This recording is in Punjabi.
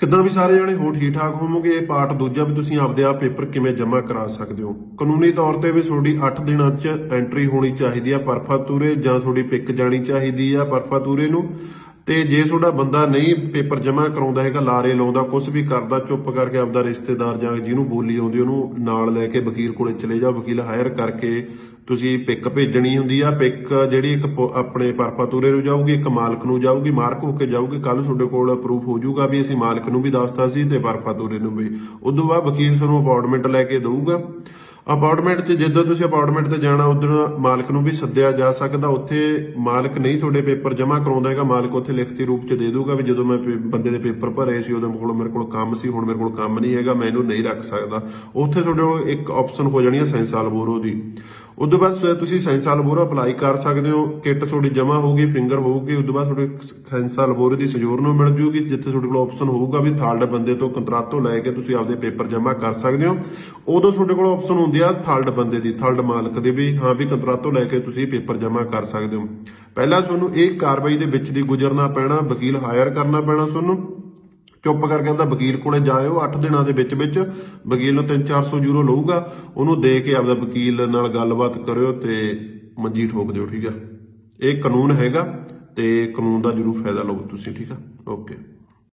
ਕਿੱਦਾਂ ਵੀ ਸਾਰੇ ਜਣੇ ਹੋ ਠੀਕ ਠਾਕ ਹੋਵੋਗੇ? ਇਹ ਪਾਰਟ ਦੂਜਾ ਵੀ ਤੁਸੀਂ ਆਪਦੇ ਆਪ ਪੇਪਰ ਕਿਵੇਂ ਜਮ੍ਹਾਂ ਕਰਾ ਸਕਦੇ ਹੋ? ਕਾਨੂੰਨੀ ਤੌਰ ਤੇ ਵੀ ਤੁਹਾਡੀ 8 ਦਿਨਾਂ 'ਚ ਐਂਟਰੀ ਹੋਣੀ ਚਾਹੀਦੀ ਆ ਪਰਫਾਤੂਰੇ ਜਾਂ ਤੁਹਾਡੀ ਪਿਕ ਜਾਣੀ ਚਾਹੀਦੀ ਆ ਪਰਫਾਤੂਰੇ ਨੂੰ। ਤੇ ਜੇ ਤੁਹਾਡਾ ਬੰਦਾ ਨਹੀਂ ਪੇਪਰ ਜਮ੍ਹਾਂ ਕਰਾਉਂਦਾ ਹੈਗਾ, ਲਾਰੇ ਲਾਉਂਦਾ ਕੁਝ ਵੀ ਕਰਦਾ, ਚੁੱਪ ਕਰਕੇ ਆਪਦਾ ਰਿਸ਼ਤੇਦਾਰ ਜਾਂ ਜਿਹਨੂੰ ਬੋਲੀ ਆਉਂਦੀ ਉਹਨੂੰ ਨਾਲ ਲੈ ਕੇ ਵਕੀਲ ਕੋਲੇ ਚਲੇ ਜਾ ਵਕੀਲ ਹਾਇਰ ਕਰਕੇ ਤੁਸੀਂ ਪਿਕ ਭੇਜਣੀ ਹੁੰਦੀ ਆ ਪਿਕ ਜਿਹੜੀ ਇੱਕ ਆਪਣੇ ਪਰਪਾਤੂਰੇ ਨੂੰ ਜਾਊਗੀ, ਇੱਕ ਮਾਲਕ ਨੂੰ ਜਾਊਗੀ, ਮਾਰਕ ਹੋ ਕੇ ਜਾਊਗੀ ਕੱਲ ਤੁਹਾਡੇ ਕੋਲ ਪ੍ਰੂਫ ਹੋ ਜਾਊਗਾ ਵੀ ਅਸੀਂ ਮਾਲਕ ਨੂੰ ਵੀ ਦੱਸਤਾ ਸੀ ਤੇ ਪਰਪਾਤੂਰੇ ਨੂੰ ਵੀ। ਉਦੋਂ ਬਾਅਦ ਵਕੀਲ ਤੁਹਾਨੂੰ ਅਪਾਰਟਮੈਂਟ ਲੈ ਕੇ ਦਊਗਾ। ਅਪਾਰਟਮੈਂਟ 'ਚ ਜਦੋਂ ਤੁਸੀਂ ਅਪਾਰਟਮੈਂਟ ਤੇ ਜਾਣਾ, ਉਧਰ ਮਾਲਕ ਨੂੰ ਵੀ ਸੱਦਿਆ ਜਾ ਸਕਦਾ। ਉੱਥੇ ਮਾਲਕ ਨਹੀਂ ਤੁਹਾਡੇ ਪੇਪਰ ਜਮ੍ਹਾਂ ਕਰਾਉਂਦਾ ਹੈਗਾ, ਮਾਲਕ ਉੱਥੇ ਲਿਖਤੀ ਰੂਪ 'ਚ ਦੇ ਦੂਗਾ ਵੀ ਜਦੋਂ ਮੈਂ ਬੰਦੇ ਦੇ ਪੇਪਰ ਭਰੇ ਸੀ ਉਦੋਂ ਕੋਲ ਮੇਰੇ ਕੋਲ ਕੰਮ ਸੀ, ਹੁਣ ਮੇਰੇ ਕੋਲ ਕੰਮ ਨਹੀਂ ਹੈਗਾ, ਮੈਂ ਇਹਨੂੰ ਨਹੀਂ ਰੱਖ ਸਕਦਾ। ਉੱਥੇ ਤੁਹਾਡੇ ਕੋਲ ਇੱਕ ਆਪਸ਼ਨ ਹੋ ਜਾਣੀ ਹੈ ਸੈਂਸਾਲ ਬੋਰੋ ਦੀ। ਉਦੋਂ ਬਾਅਦ ਤੁਸੀਂ ਸੈਂਸਾਲ ਬੋਰੋ ਅਪਲਾਈ ਕਰ ਸਕਦੇ ਹੋ। ਕਿੱਟ ਤੁਹਾਡੀ ਜਮ੍ਹਾਂ ਹੋਊਗੀ, ਫਿੰਗਰ ਹੋਊਗੀ, ਉਦੋਂ ਬਾਅਦ ਤੁਹਾਡੇ ਸੈਂਸਾਲ ਬੋਰੋ ਦੀ ਸਜੋਰ ਨੂੰ ਮਿਲ ਜੂਗੀ, ਜਿੱਥੇ ਤੁਹਾਡੇ ਕੋਲ ਆਪਸ਼ਨ ਹੋਊਗਾ ਵੀ ਥਰਡ ਬੰਦੇ ਤੋਂ ਕੰਟਰੈਕਟ ਲੈ ਕੇ ਤੁਸੀਂ ਆਪਦੇ ਪੇਪਰ ਜਮ੍ਹਾਂ ਕਰ ਸਕਦੇ ਹੋ। ਉਦੋਂ ਤੁਹਾਡੇ ਕੋਲ ਆਪਸ਼ਨ ਹੁੰਦੀ ਆ ਥਰਡ ਬੰਦੇ ਦੀ ਥਰਡ ਮਾਲਕ ਦੀ ਵੀ, ਹਾਂ ਵੀ ਕੰਟਰੈਕਟ ਲੈ ਕੇ ਤੁਸੀਂ ਪੇਪਰ ਜਮ੍ਹਾਂ ਕਰ ਸਕਦੇ ਹੋ। ਪਹਿਲਾਂ ਤੁਹਾਨੂੰ ਇਹ ਕਾਰਵਾਈ ਦੇ ਵਿੱਚ ਦੀ ਗੁਜ਼ਰਨਾ ਪੈਣਾ, ਵਕੀਲ ਹਾਇਰ ਕਰਨਾ ਪੈਣਾ ਤੁਹਾਨੂੰ। ਚੁੱਪ ਕਰਕੇ ਆਪਦਾ ਵਕੀਲ ਕੋਲੇ ਜਾਇਓ 8 ਦਿਨਾਂ ਦੇ ਵਿੱਚ ਵਿੱਚ ਵਕੀਲ ਨੂੰ 3-400 ਯੂਰੋ ਲਊਗਾ। ਉਹਨੂੰ ਦੇ ਕੇ ਆਪਦਾ ਵਕੀਲ ਨਾਲ ਗੱਲਬਾਤ ਕਰਿਓ ਤੇ ਮੰਜੀ ਠੋਕ ਦਿਓ, ਠੀਕ ਆ? ਇਹ ਕਾਨੂੰਨ ਹੈਗਾ ਤੇ ਕਾਨੂੰਨ ਦਾ ਜ਼ਰੂਰ ਫਾਇਦਾ ਲਓ ਤੁਸੀਂ, ਠੀਕ ਆ? ਓਕੇ